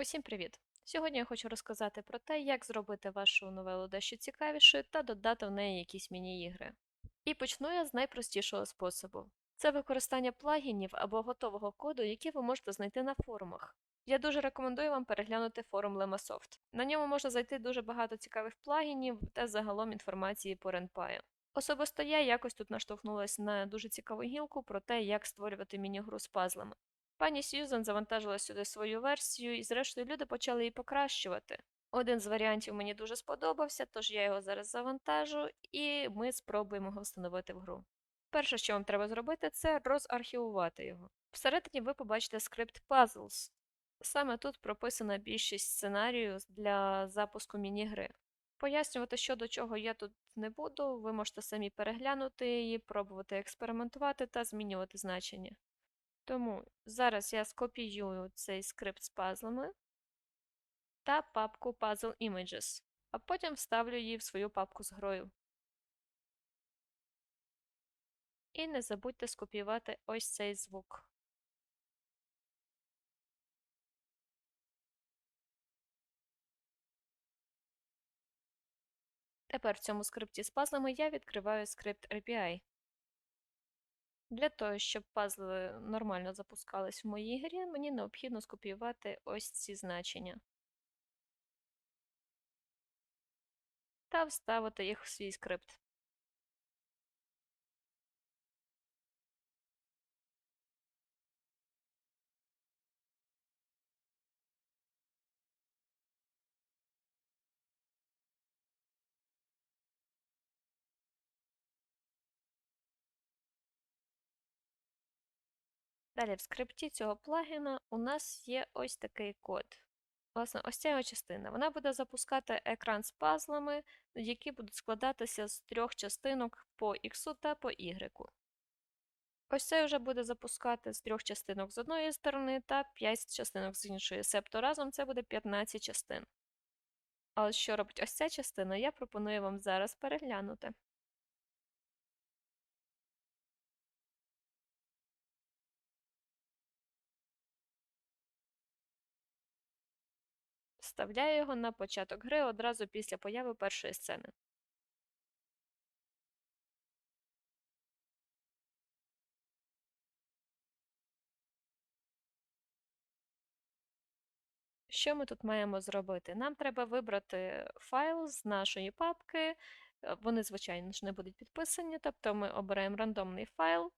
Усім привіт! Сьогодні я хочу розказати про те, як зробити вашу новелу дещо цікавішою та додати в неї якісь міні-ігри. І почну я з найпростішого способу: це використання плагінів або готового коду, які ви можете знайти на форумах. Я дуже рекомендую вам переглянути форум Lemasoft. На ньому можна знайти дуже багато цікавих плагінів та загалом інформації по RenPy. Особисто я якось тут наштовхнулася на дуже цікаву гілку про те, як створювати міні-гру з пазлами. Пані Сьюзан завантажила сюди свою версію, і зрештою люди почали її покращувати. Один з варіантів мені дуже сподобався, тож я його зараз завантажу, і ми спробуємо його встановити в гру. Перше, що вам треба зробити, це розархівувати його. Всередині ви побачите скрипт Puzzles. Саме тут прописана більшість сценарію для запуску міні-гри. Пояснювати, що до чого я тут не буду, ви можете самі переглянути її, пробувати експериментувати та змінювати значення. Тому зараз я скопіюю цей скрипт з пазлами та папку Puzzle Images, а потім вставлю її в свою папку з грою. І не забудьте скопіювати ось цей звук. Тепер в цьому скрипті з пазлами я відкриваю скрипт RPI. Для того, щоб пазли нормально запускались в моїй грі, мені необхідно скопіювати ось ці значення та вставити їх в свій скрипт. Далі в скрипті цього плагіна у нас є ось такий код. Власне, ось ця частина. Вона буде запускати екран з пазлами, які будуть складатися з трьох частинок по X та по Y. Ось це вже буде запускати з трьох частинок з одної сторони та 5 частинок з іншої. Себто разом це буде 15 частин. А ось що робить ось ця частина, я пропоную вам зараз переглянути. Вставляю його на початок гри одразу після появи першої сцени. Що ми тут маємо зробити? Нам треба вибрати файл з нашої папки. Е, Вони, звичайно ж, не будуть підписані, тобто ми обираємо рандомний файл,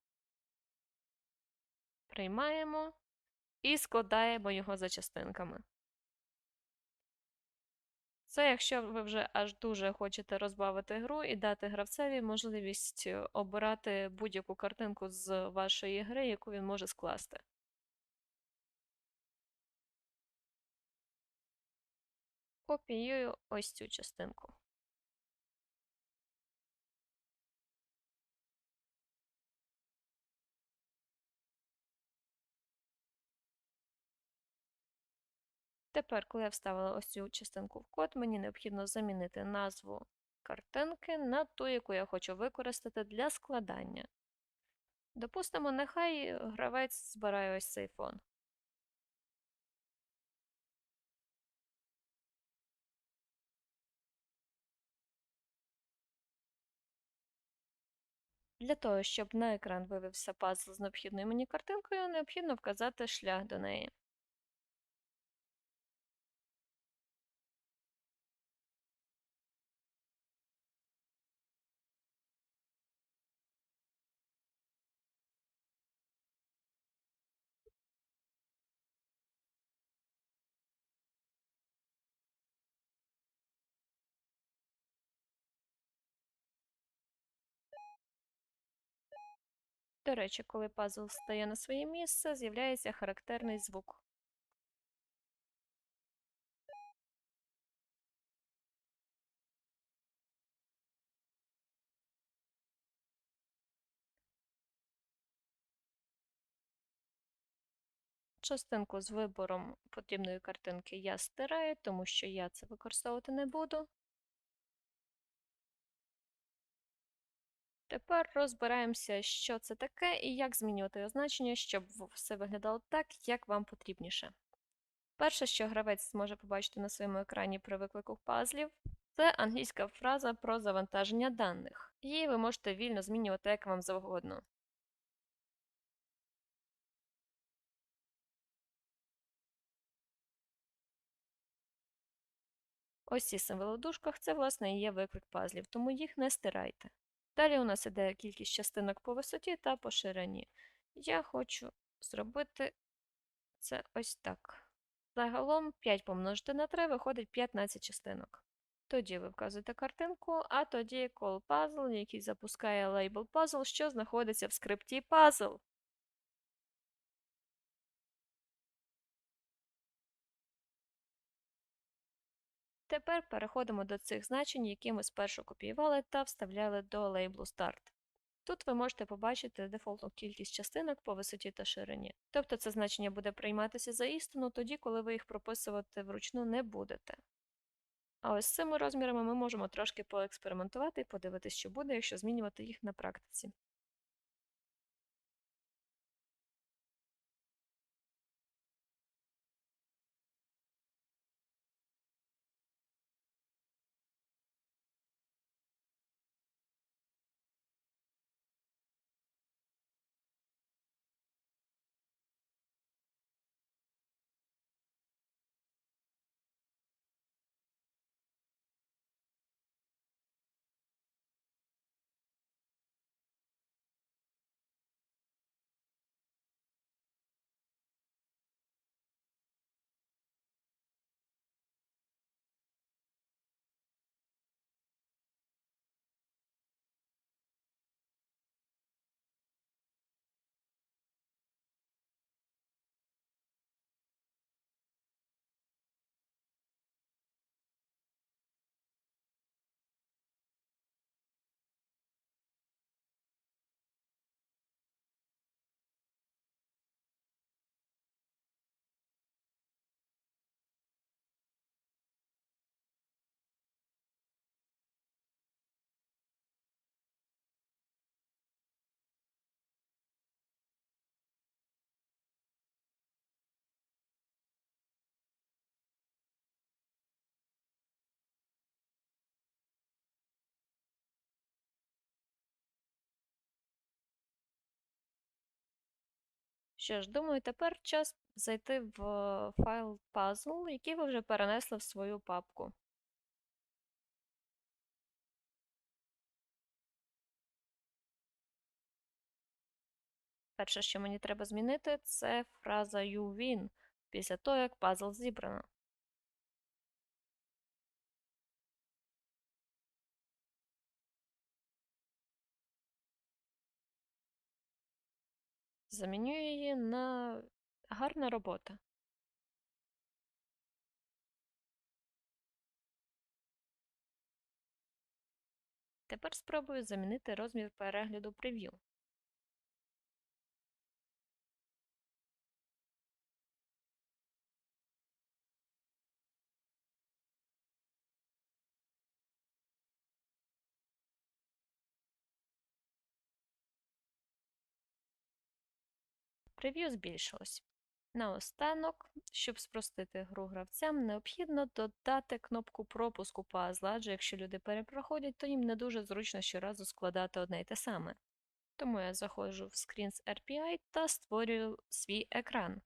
приймаємо і складаємо його за частинками. Це якщо ви вже аж дуже хочете розбавити гру і дати гравцеві можливість е, обирати будь-яку картинку з вашої гри, яку він може скласти. Копіюю ось цю частинку. Тепер, коли я вставила ось цю частинку в код, мені необхідно замінити назву картинки на ту, яку я хочу використати для складання. Допустимо, нехай гравець збирає ось цей фон. Для того, щоб на екран вивівся пазл з необхідною мені картинкою, необхідно вказати шлях до неї. До речі, коли пазл стає на своє місце, з'являється характерний звук. Частинку з вибором потрібної картинки я стираю, тому що я це використовувати не буду. Тепер розбираємося, що це таке і як змінювати його значення, щоб все виглядало так, як вам потрібніше. Перше, що гравець зможе побачити на своєму екрані при виклику пазлів, це англійська фраза про завантаження даних. Її ви можете вільно змінювати як вам завгодно. Ось ці символи в дужках це, власне, і є виклик пазлів, тому їх не стирайте. Далі у нас іде кількість частинок по висоті та по ширині. Я хочу зробити це ось так. Загалом 5 помножити на 3 виходить 15 частинок. Тоді ви вказуєте картинку, а тоді call puzzle, який запускає лейбл puzzle, що знаходиться в скрипті puzzle. Тепер переходимо до цих значень, які ми спершу копіювали та вставляли до лейблу Start. Тут ви можете побачити дефолтну кількість частинок по висоті та ширині. Тобто це значення буде прийматися за істину тоді, коли ви їх прописувати вручну не будете. А ось з цими розмірами ми можемо трошки поекспериментувати і подивитися, що буде, якщо змінювати їх на практиці. Що ж, думаю, тепер час зайти в файл puzzle, який ви вже перенесли в свою папку. Перше, що мені треба змінити, це фраза you win після того, як пазл зібрано. Заміню її на гарна робота. Тепер спробую замінити розмір перегляду прев'ю. Прев'ю збільшилось. Наостанок, щоб спростити гру гравцям, необхідно додати кнопку пропуску пазла, адже якщо люди перепроходять, то їм не дуже зручно щоразу складати одне й те саме. Тому я заходжу в Screens RPI та створюю свій екран.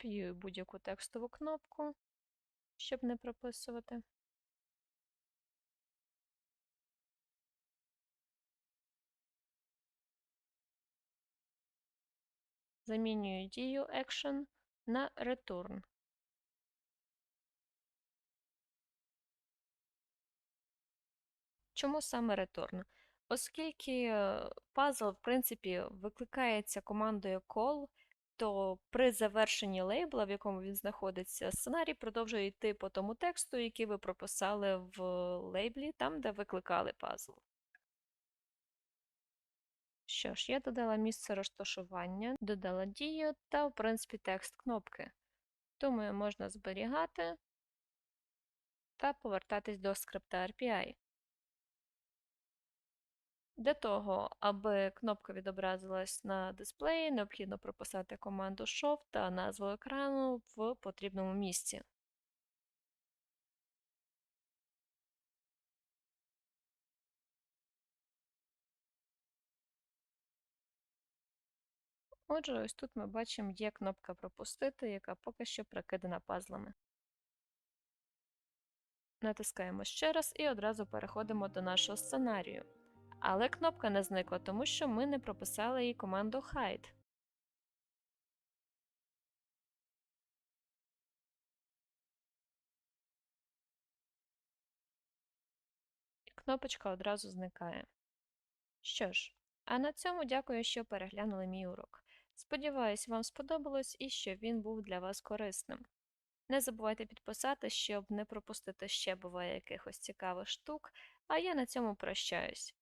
Копіюю будь-яку текстову кнопку, щоб не прописувати. Замінюю дію Action на Return. Чому саме Return? Оскільки е, пазл, в принципі, викликається командою call, то при завершенні лейбла, в якому він знаходиться, сценарій продовжує йти по тому тексту, який ви прописали в лейблі, там, де викликали пазл. Що ж, я додала місце розташування, додала дію та, в принципі, текст кнопки. Думаю, можна зберігати та повертатись до скрипта RPI. Для того, аби кнопка відобразилась на дисплеї, необхідно прописати команду Show та назву екрану в потрібному місці. Отже, ось тут ми бачимо, є кнопка пропустити, яка поки що прикидана пазлами. Натискаємо ще раз і одразу переходимо до нашого сценарію. Але кнопка не зникла, тому що ми не прописали їй команду Hide. І кнопочка одразу зникає. Що ж, а на цьому дякую, що переглянули мій урок. Сподіваюсь, вам сподобалось і що він був для вас корисним. Не забувайте підписатись, щоб не пропустити ще буває якихось цікавих штук, а я на цьому прощаюсь.